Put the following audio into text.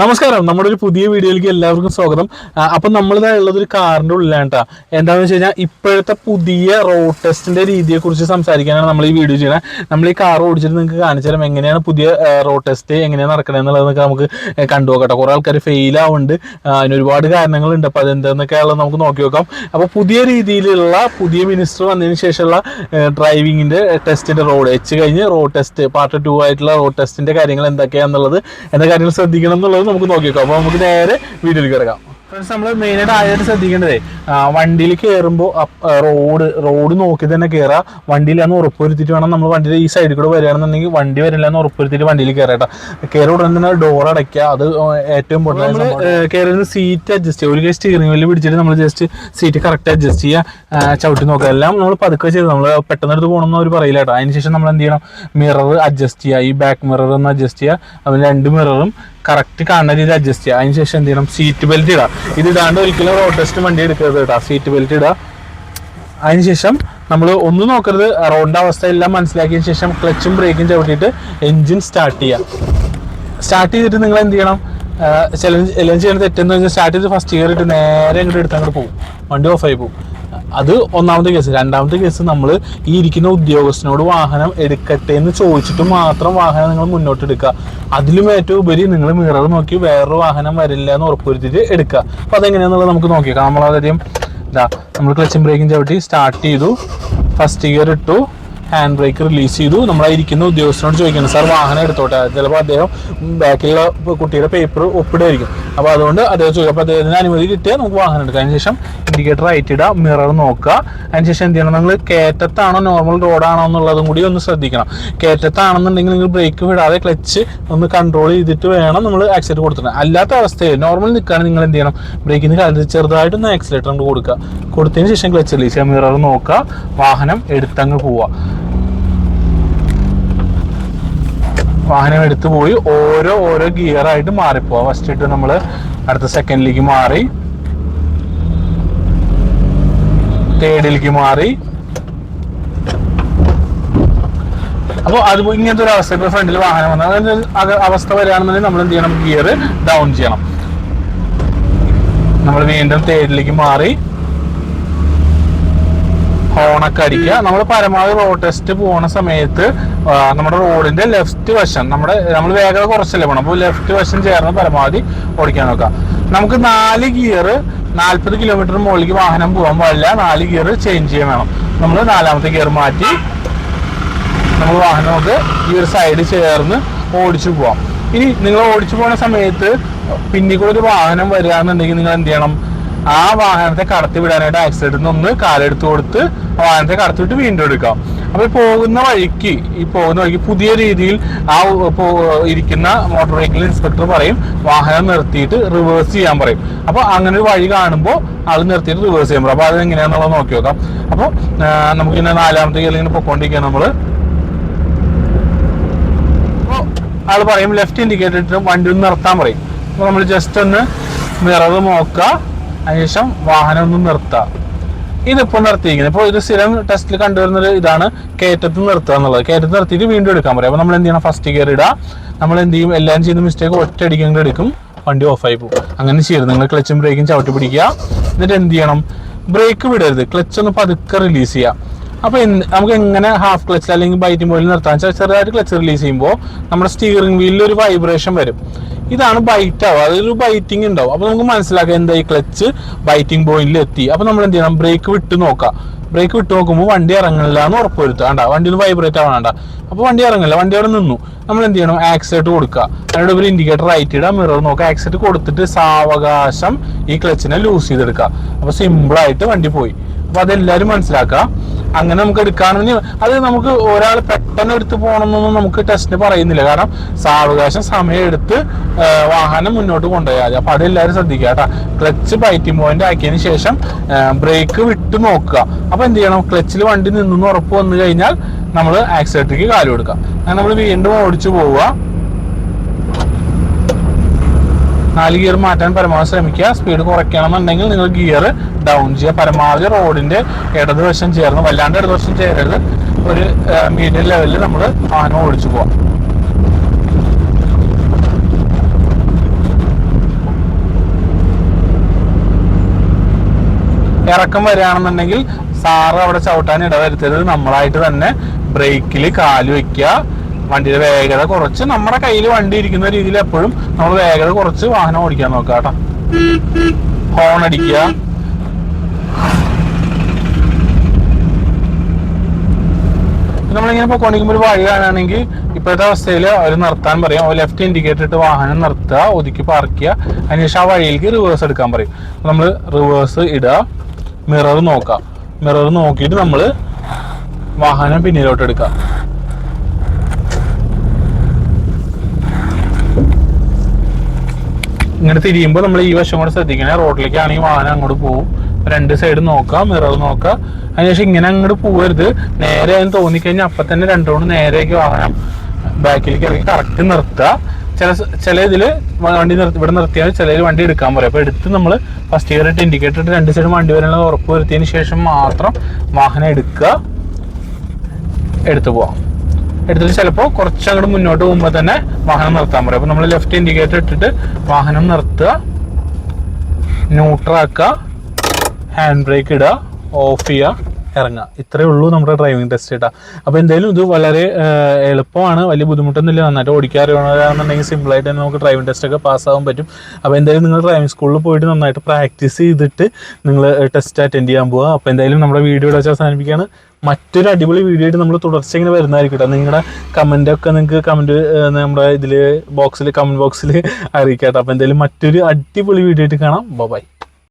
നമസ്കാരം. നമ്മുടെ ഒരു പുതിയ വീഡിയോയിലേക്ക് എല്ലാവർക്കും സ്വാഗതം. അപ്പൊ നമ്മളിതാ ഉള്ളത് ഒരു കാറിന്റെ ഉള്ളിലാണ് കേട്ടോ എന്താണെന്ന് വെച്ച് കഴിഞ്ഞാൽ ഇപ്പോഴത്തെ പുതിയ റോഡ് ടെസ്റ്റിന്റെ രീതിയെ കുറിച്ച് സംസാരിക്കാനാണ് നമ്മൾ ഈ വീഡിയോ ചെയ്യുന്നത് നമ്മൾ ഈ കാർ ഓടിച്ചിട്ട് നിങ്ങൾക്ക് കാണിച്ചു തരാം എങ്ങനെയാണ് പുതിയ റോഡ് ടെസ്റ്റ് എങ്ങനെയാണ് നടക്കണത് എന്നുള്ളതൊക്കെ നമുക്ക് കണ്ടു നോക്കട്ടെ. കുറെ ആൾക്കാർ ഫെയിൽ ആവുന്നുണ്ട്. അതിന് ഒരുപാട് കാരണങ്ങളുണ്ട്. അപ്പോൾ അതെന്തെന്നൊക്കെ ഉള്ളത് നമുക്ക് നോക്കി നോക്കാം. അപ്പോൾ പുതിയ രീതിയിലുള്ള പുതിയ മിനിസ്റ്റർ വന്നതിന് ശേഷമുള്ള ഡ്രൈവിങ്ങിന്റെ ടെസ്റ്റിന്റെ റോഡ് എച്ച് കഴിഞ്ഞ് റോഡ് ടെസ്റ്റ് പാർട്ട് ടു ആയിട്ടുള്ള റോഡ് ടെസ്റ്റിന്റെ കാര്യങ്ങൾ എന്തൊക്കെയാണെന്നുള്ളത് എന്താ കാര്യങ്ങൾ ശ്രദ്ധിക്കണം എന്നുള്ളത് നമുക്ക് നോക്കി നോക്കാം അപ്പോൾ നമുക്ക് നേരെ വീട്ടിലേക്ക് ഇറങ്ങാം ഫ്രണ്ട്സ് നമ്മൾ മെയിനായിട്ട് ആദ്യമായിട്ട് ശ്രദ്ധിക്കേണ്ടതേ വണ്ടിയിൽ കയറുമ്പോൾ റോഡ് റോഡ് നോക്കി തന്നെ കയറുക വണ്ടിയിലാന്ന് ഉറപ്പുവരുത്തിയിട്ട് വേണം നമ്മൾ വണ്ടിയുടെ ഈ സൈഡിൽ കൂടെ വരികയാണെന്നുണ്ടെങ്കിൽ വണ്ടി വരില്ല എന്ന് ഉറപ്പുവരുത്തിയിട്ട് വണ്ടിയിൽ കയറട്ടെ കയറി ഉടനെ തന്നെ ഡോർ അടയ്ക്കുക. അത് ഏറ്റവും ഇമ്പോർട്ടന്റ് നമ്മൾ കയറുന്ന സീറ്റ് അഡ്ജസ്റ്റ് ചെയ്യുക. ഒരു കൈ സ്റ്റിയറിംഗ് വലിയ പിടിച്ചിട്ട് നമ്മൾ ജസ്റ്റ് സീറ്റ് കറക്റ്റ് അഡ്ജസ്റ്റ് ചെയ്യുക. ചവിട്ടി നോക്കുക. എല്ലാം നമ്മൾ പതുക്കെ ചെയ്ത് നമ്മൾ പെട്ടെന്ന് എടുത്ത് പോകണമെന്ന് അവർ പറയില്ല കേട്ടോ. അതിനുശേഷം നമ്മൾ എന്ത് ചെയ്യണം? മിറർ അഡ്ജസ്റ്റ് ചെയ്യുക. ഈ ബാക്ക് മിറർ ഒന്ന് അഡ്ജസ്റ്റ് ചെയ്യുക. അതിന് രണ്ട് മിററും കറക്റ്റ് കാണുന്ന രീതിയിൽ അഡ്ജസ്റ്റ് ചെയ്യുക അതിനുശേഷം എന്ത് ചെയ്യണം? സീറ്റ് ബെൽറ്റ് ഇടുക ഇത് ഇടാണ്ട് ഒരിക്കലും റോഡ് ടെസ്റ്റ് വണ്ടി എടുക്കരുത് കേട്ടോ. സീറ്റ് ബെൽറ്റ് ഇടുക അതിനുശേഷം നമ്മൾ ഒന്നും നോക്കരുത്. റോഡിന്റെ അവസ്ഥ എല്ലാം മനസ്സിലാക്കിയതിന് ശേഷം ക്ലച്ചും ബ്രേക്കും ചവിട്ടിയിട്ട് എഞ്ചിൻ സ്റ്റാർട്ട് ചെയ്യുക സ്റ്റാർട്ട് ചെയ്തിട്ട് നിങ്ങൾ എന്ത് ചെയ്യണം? ചില എല്ലാം ചെയ്യുന്ന തെറ്റെന്ന് വെച്ചാൽ സ്റ്റാർട്ട് ചെയ്ത് ഫസ്റ്റ് ഗിയർ ഇട്ട് നേരെ ഇങ്ങോട്ട് എടുത്ത് അങ്ങോട്ട് പോകും വണ്ടി ഓഫായി പോകും അത് ഒന്നാമത്തെ കേസ്. രണ്ടാമത്തെ കേസ് നമ്മൾ ഈ ഇരിക്കുന്ന ഉദ്യോഗസ്ഥനോട് വാഹനം എടുക്കട്ടെ എന്ന് ചോദിച്ചിട്ട് മാത്രം വാഹനം നിങ്ങൾ മുന്നോട്ട് എടുക്കുക അതിലും ഏറ്റവും ഉപരി നിങ്ങൾ മിറർ നോക്കി വേറൊരു വാഹനം വരില്ല എന്ന് ഉറപ്പുവരുത്തിയിട്ട് എടുക്കുക. അപ്പോൾ അതെങ്ങനെയാണെന്നുള്ളത് നമുക്ക് നോക്കിയേക്കാം നമ്മളാദ്യം ഇതാ നമ്മൾ ക്ലച്ചും ബ്രേക്കും ചവിട്ടി സ്റ്റാർട്ട് ചെയ്തു. ഫസ്റ്റ് ഗിയർ ഇട്ടു. ഹാൻഡ് ബ്രേക്ക് റിലീസ് ചെയ്തു. നമ്മളെ ഇരിക്കുന്ന ഉദ്യോഗസ്ഥനോട് ചോദിക്കണം സാർ വാഹനം എടുത്തോട്ടെ? ചിലപ്പോൾ അദ്ദേഹം ബാക്കിലുള്ള കുട്ടിയുടെ പേപ്പർ ഒപ്പിടുമായിരിക്കും. അപ്പോൾ അതുകൊണ്ട് അദ്ദേഹം ചോദിക്കും അപ്പോൾ അദ്ദേഹത്തിന് അനുമതി കിട്ടിയാൽ നമുക്ക് വാഹനം എടുക്കാം. അതിനുശേഷം ഇൻഡിക്കേറ്റർ റൈറ്റ് ഇടുക മിറർ നോക്കുക. അതിനുശേഷം എന്ത് ചെയ്യണം? നിങ്ങൾ കയറ്റത്താണോ? നോർമൽ റോഡാണോ എന്നുള്ളതും കൂടി ഒന്ന് ശ്രദ്ധിക്കണം. കയറ്റത്താണെന്നുണ്ടെങ്കിൽ നിങ്ങൾ ബ്രേക്ക് വിടാതെ ക്ലച്ച് ഒന്ന് കൺട്രോൾ ചെയ്തിട്ട് വേണം നമ്മൾ ആക്സിലേറ്റർ കൊടുത്തിട്ട്. അല്ലാത്ത അവസ്ഥയിൽ നോർമൽ നിൽക്കുകയാണെങ്കിൽ നിങ്ങൾ എന്ത് ചെയ്യണം? ബ്രേക്കിന് കാലത്ത് ചെറുതായിട്ടൊന്ന് ആക്സിലേറ്റർ കൊണ്ട് കൊടുക്കുക. കൊടുത്തതിന് ശേഷം ക്ലച്ച് റിലീസ് ചെയ്യുക മിറർ നോക്കുക വാഹനം എടുത്തങ്ങ് പോവുക. വാഹനം എടുത്തു പോയി. ഓരോ ഓരോ ഗിയർ ആയിട്ട് മാറിപ്പോവാ. ഫസ്റ്റ് ഇട്ട് നമ്മൾ അടുത്ത സെക്കൻഡിലേക്ക് മാറി. തേർഡിലേക്ക് മാറി. അപ്പോൾ അത് ഇങ്ങനത്തെ ഒരു അവസ്ഥ. ഇപ്പോൾ ഫ്രണ്ടിൽ വാഹനം വന്നാൽ ഒരു അവസ്ഥ വരികയാണെന്നുണ്ടെങ്കിൽ നമ്മൾ എന്ത് ചെയ്യണം? ഗിയർ ഡൗൺ ചെയ്യണം. നമ്മൾ വീണ്ടും തേർഡിലേക്ക് മാറി. ഹോണൊക്കെ അടിക്കുക. നമ്മൾ പരമാവധി റോഡ് ടെസ്റ്റ് പോകുന്ന സമയത്ത് നമ്മുടെ റോഡിന്റെ ലെഫ്റ്റ് വശം നമ്മുടെ നമ്മൾ വേഗത കുറച്ചല്ലേ പോകണം അപ്പോൾ ലെഫ്റ്റ് വശം ചേർന്ന് പരമാവധി ഓടിക്കാൻ നോക്കാം നമുക്ക് നാല് ഗിയർ നാൽപ്പത് കിലോമീറ്റർ മുകളിലേക്ക് വാഹനം പോകാൻ പാടില്ല. നാല് ഗിയർ ചേഞ്ച് ചെയ്യാൻ വേണം. നമ്മൾ നാലാമത്തെ ഗിയർ മാറ്റി നമ്മൾ വാഹനം നമുക്ക് ഈ ഒരു സൈഡ് ചേർന്ന് ഓടിച്ചു പോവാം. ഇനി നിങ്ങൾ ഓടിച്ചു പോകുന്ന സമയത്ത് പിന്നിൽ കൂടെ ഒരു വാഹനം വരികയാണെന്നുണ്ടെങ്കിൽ നിങ്ങൾ എന്ത് ചെയ്യണം? ആ വാഹനത്തെ കടത്തി വിടാനായിട്ട് ആക്സിഡന്റിൽ നിന്ന് ഒന്ന് കാലെടുത്ത് കൊടുത്ത് വാഹനത്തെ കടത്തി വിട്ട് വീണ്ടും എടുക്കാം. അപ്പൊ ഈ പോകുന്ന വഴിക്ക് ഈ പോകുന്ന വഴിക്ക് പുതിയ രീതിയിൽ ആ ഇരിക്കുന്ന മോട്ടോർ വെഹിക്കിൾ ഇൻസ്പെക്ടർ പറയും വാഹനം നിർത്തിയിട്ട് റിവേഴ്സ് ചെയ്യാൻ പറയും. അപ്പൊ അങ്ങനെ ഒരു വഴി കാണുമ്പോൾ ആൾ നിർത്തിയിട്ട് റിവേഴ്സ് ചെയ്യാൻ പറയും. അപ്പൊ അത് എങ്ങനെയാണെന്നുള്ളത് നോക്കി നോക്കാം. അപ്പോൾ നമുക്ക് ഇങ്ങനെ നാലാമത്തെ ഗിയറിൽ ഇങ്ങനെ പൊക്കോണ്ടിരിക്കുക നമ്മൾ. അപ്പോൾ ആൾ പറയും ലെഫ്റ്റ് ഇൻഡിക്കേറ്റർ വണ്ടി ഒന്ന് നിർത്താൻ പറയും. അപ്പോൾ നമ്മൾ ജസ്റ്റ് ഒന്ന് മിറർ നോക്കുക. അതിനുശേഷം വാഹനം ഒന്ന് നിർത്താം. ഇതിപ്പോൾ നിർത്തിയിരിക്കുന്നത് ഇപ്പോൾ ഇത് സ്ഥിരം ടെസ്റ്റിൽ കണ്ടുവരുന്ന ഇതാണ് കയറ്റത്ത് നിർത്തുക എന്നുള്ളത്. കയറ്റത്ത് നിർത്തിയിട്ട് വീണ്ടും എടുക്കാൻ പറയും. അപ്പോൾ നമ്മൾ എന്ത് ചെയ്യണം? ഫസ്റ്റ് ഗിയർ ഇടുക നമ്മൾ എന്ത് ചെയ്യും എല്ലാം ചെയ്യുന്ന മിസ്റ്റേക്ക് ഒറ്റ അടിക്കെങ്കിലും എടുക്കും. വണ്ടി ഓഫായി പോകും. അങ്ങനെ ചെയ്യരുത്. നിങ്ങൾ ക്ലച്ചും ബ്രേക്കും ചവിട്ടി പിടിക്കുക. എന്നിട്ട് എന്ത് ചെയ്യണം? ബ്രേക്ക് വിടരുത്. ക്ലച്ച് ഒന്ന് പതുക്കെ റിലീസ് ചെയ്യുക. അപ്പൊ നമുക്ക് എങ്ങനെ ഹാഫ് ക്ലച്ച് അല്ലെങ്കിൽ ബൈറ്റിംഗ് പോയിൽ നിർത്താൻ വെച്ചാൽ ചെറുതായിട്ട് ക്ലച്ച് റിലീസ് ചെയ്യുമ്പോൾ നമ്മുടെ സ്റ്റിയറിംഗ് വീലിൽ ഒരു വൈബ്രേഷൻ വരും. ഇതാണ് ബൈറ്റ് ആവുക. അതൊരു ബൈറ്റിംഗ് ഉണ്ടാവും. അപ്പൊ നമുക്ക് മനസ്സിലാക്കാം എന്താ ഈ ക്ലച്ച് ബൈറ്റിംഗ് പോയിന്റിൽ എത്തി. അപ്പൊ നമ്മൾ എന്ത് ചെയ്യണം? ബ്രേക്ക് വിട്ട് നോക്കാം. ബ്രേക്ക് വിട്ട് നോക്കുമ്പോൾ വണ്ടി ഇറങ്ങില്ല എന്ന് ഉറപ്പ് വരുത്തുക വണ്ടി ഒന്ന് വൈബ്രേറ്റ് ആവണ്ട അപ്പൊ വണ്ടി ഇറങ്ങില്ല വണ്ടി അവിടെ നിന്നു. നമ്മൾ എന്ത് ചെയ്യണം? ആക്സിലേറ്റ് കൊടുക്കുക. അതിനോട് ഒരു ഇൻഡിക്കേറ്റർ റൈറ്റ് ഇടുക മിറർ നോക്കുക. ആക്സിലേറ്റ് കൊടുത്തിട്ട് സാവകാശം ഈ ക്ലച്ചിനെ ലൂസ് ചെയ്തെടുക്കുക. അപ്പൊ സിമ്പിൾ ആയിട്ട് വണ്ടി പോയി. അപ്പൊ അതെല്ലാരും മനസ്സിലാക്കുക അങ്ങനെ നമുക്ക് എടുക്കാണെന്ന് അത് നമുക്ക് ഒരാൾ പെട്ടെന്ന് എടുത്ത് പോകണമെന്നൊന്നും നമുക്ക് ടെസ്റ്റിന് പറയുന്നില്ല. കാരണം സാവകാശം സമയം എടുത്ത് വാഹനം മുന്നോട്ട് കൊണ്ടുപോയാൽ മതി. അപ്പൊ അതെല്ലാവരും ശ്രദ്ധിക്കുക കേട്ടോ. ക്ലച്ച് ബൈറ്റിംഗ് പോയിന്റ് ആക്കിയതിന് ശേഷം ബ്രേക്ക് വിട്ട് നോക്കുക. അപ്പൊ എന്ത് ചെയ്യണം? ക്ലച്ചിൽ വണ്ടി നിന്നു ഉറപ്പ് വന്നു കഴിഞ്ഞാൽ നമ്മൾ ആക്സിലേറ്ററിക്ക് കാലു കൊടുക്കുക. അങ്ങനെ നമ്മൾ വീണ്ടും ഓടിച്ചു പോവുക. നാല് ഗിയർ മാറ്റാൻ പരമാവധി ശ്രമിക്കുക. സ്പീഡ് കുറയ്ക്കണമെന്നുണ്ടെങ്കിൽ നിങ്ങൾ ഗിയർ ഡൗൺ ചെയ്യുക. പരമാവധി റോഡിന്റെ ഇടതുവശം ചേർന്ന് വല്ലാണ്ട് ഇടതുവശം ചേരരുത്. ഒരു മീഡിയം ലെവലിൽ നമ്മൾ വാഹനം ഓടിച്ചു പോവാം. ഇറക്കം വരികയാണെന്നുണ്ടെങ്കിൽ സാറ് അവിടെ ചവിട്ടാൻ ഇടവരുത്തരുത്. നമ്മളായിട്ട് തന്നെ ബ്രേക്കിൽ കാൽ വയ്ക്കുക വണ്ടിയുടെ വേഗത കുറച്ച് നമ്മുടെ കയ്യിൽ വണ്ടി ഇരിക്കുന്ന രീതിയിൽ എപ്പോഴും നമ്മൾ വേഗത കുറച്ച് വാഹനം ഓടിക്കാൻ നോക്കുക കേട്ടോ. ഹോൺ അടിക്കുക. നമ്മളിങ്ങനെ പൊക്കോണ്ടിരിക്കുമ്പോൾ ഒരു വഴി കാണുകയാണെങ്കിൽ ഇപ്പോഴത്തെ അവസ്ഥയിൽ അവർ നിർത്താൻ പറയും. ലെഫ്റ്റ് ഇൻഡിക്കേറ്റർ ഇട്ട് വാഹനം നിർത്തുക ഒതുക്കി പാർക്ക് ചെയ്യുക. അതിനുശേഷം ആ വഴിയിലേക്ക് റിവേഴ്സ് എടുക്കാൻ പറയും. നമ്മൾ റിവേഴ്സ് ഇടുക മിറർ നോക്കുക. മിറർ നോക്കിയിട്ട് നമ്മൾ വാഹനം പിന്നിലോട്ട് എടുക്കുക. ഇങ്ങനെ തിരിയുമ്പോൾ നമ്മൾ ഈ വശം കൂടെ ശ്രദ്ധിക്കണേ. റോഡിലേക്ക് ആണെങ്കിൽ വാഹനം അങ്ങോട്ട് പോകും രണ്ട് സൈഡ് നോക്കുക മിറർ നോക്കുക അതിനുശേഷം ഇങ്ങനെ അങ്ങോട്ട് പോകരുത് നേരെ എന്ന് തോന്നിക്കഴിഞ്ഞാൽ അപ്പം തന്നെ രണ്ട് റൗണ്ട് നേരേക്ക് വാഹനം ബാക്കിലേക്ക് ഇറങ്ങി കറക്റ്റ് നിർത്തുക ചില ചില ഇതിൽ വണ്ടി നിർത്തി ഇവിടെ നിർത്തിയാൽ ചിലതിൽ വണ്ടി എടുക്കാൻ പറയും. അപ്പോൾ എടുത്ത് നമ്മൾ ഫസ്റ്റ് ഇയർ ഇട്ട് ഇൻഡിക്കേറ്റർ ഇട്ട് രണ്ട് സൈഡ് വണ്ടി വരാനുള്ള ഉറപ്പ് വരുത്തിയതിന് ശേഷം മാത്രം വാഹനം എടുക്കുക എടുത്തു പോവാം. എടുത്തിട്ട് ചിലപ്പോൾ കുറച്ച് അങ്ങോട്ട് മുന്നോട്ട് പോകുമ്പോൾ തന്നെ വാഹനം നിർത്താൻ പറയും. അപ്പോൾ നമ്മൾ ലെഫ്റ്റ് ഇൻഡിക്കേറ്റർ ഇട്ടിട്ട് വാഹനം നിർത്തുക ന്യൂട്രാക്കുക ഹാൻഡ് ബ്രേക്ക് ഇടുക ഓഫ് ചെയ്യുക. ഇറങ്ങുക. ഇത്രയേ ഉള്ളൂ നമ്മുടെ ഡ്രൈവിംഗ് ടെസ്റ്റ് കേട്ടോ. അപ്പോൾ എന്തായാലും ഇത് വളരെ എളുപ്പമാണ്. വലിയ ബുദ്ധിമുട്ടൊന്നുമില്ല. നന്നായിട്ട് അറിയണമെന്നുണ്ടെങ്കിൽ സിമ്പിളായിട്ട് തന്നെ നമുക്ക് ഡ്രൈവിംഗ് ടെസ്റ്റ് ഒക്കെ പാസ്സാകാൻ പറ്റും. അപ്പോൾ എന്തായാലും നിങ്ങൾ ഡ്രൈവിംഗ് സ്കൂളിൽ പോയിട്ട് നന്നായിട്ട് പ്രാക്ടീസ് ചെയ്തിട്ട് നിങ്ങൾ ടെസ്റ്റ് അറ്റൻഡ് ചെയ്യാൻ പോവുക. അപ്പോൾ എന്തായാലും നമ്മുടെ വീഡിയോ വെച്ച് അവസാനിപ്പിക്കുകയാണ്. മറ്റൊരു അടിപൊളി വീഡിയോ ആയിട്ട് നമ്മൾ തുടർച്ച ഇങ്ങനെ വരുന്നതായിരിക്കും കേട്ടോ. നിങ്ങളുടെ ഒക്കെ നിങ്ങൾക്ക് കമന്റ് നമ്മുടെ ഇതിൽ ബോക്സിൽ കമന്റ് ബോക്സിൽ അറിയിക്കാം കേട്ടോ. അപ്പോൾ എന്തായാലും മറ്റൊരു അടിപൊളി വീഡിയോ ആയിട്ട് കാണാം. ബൈ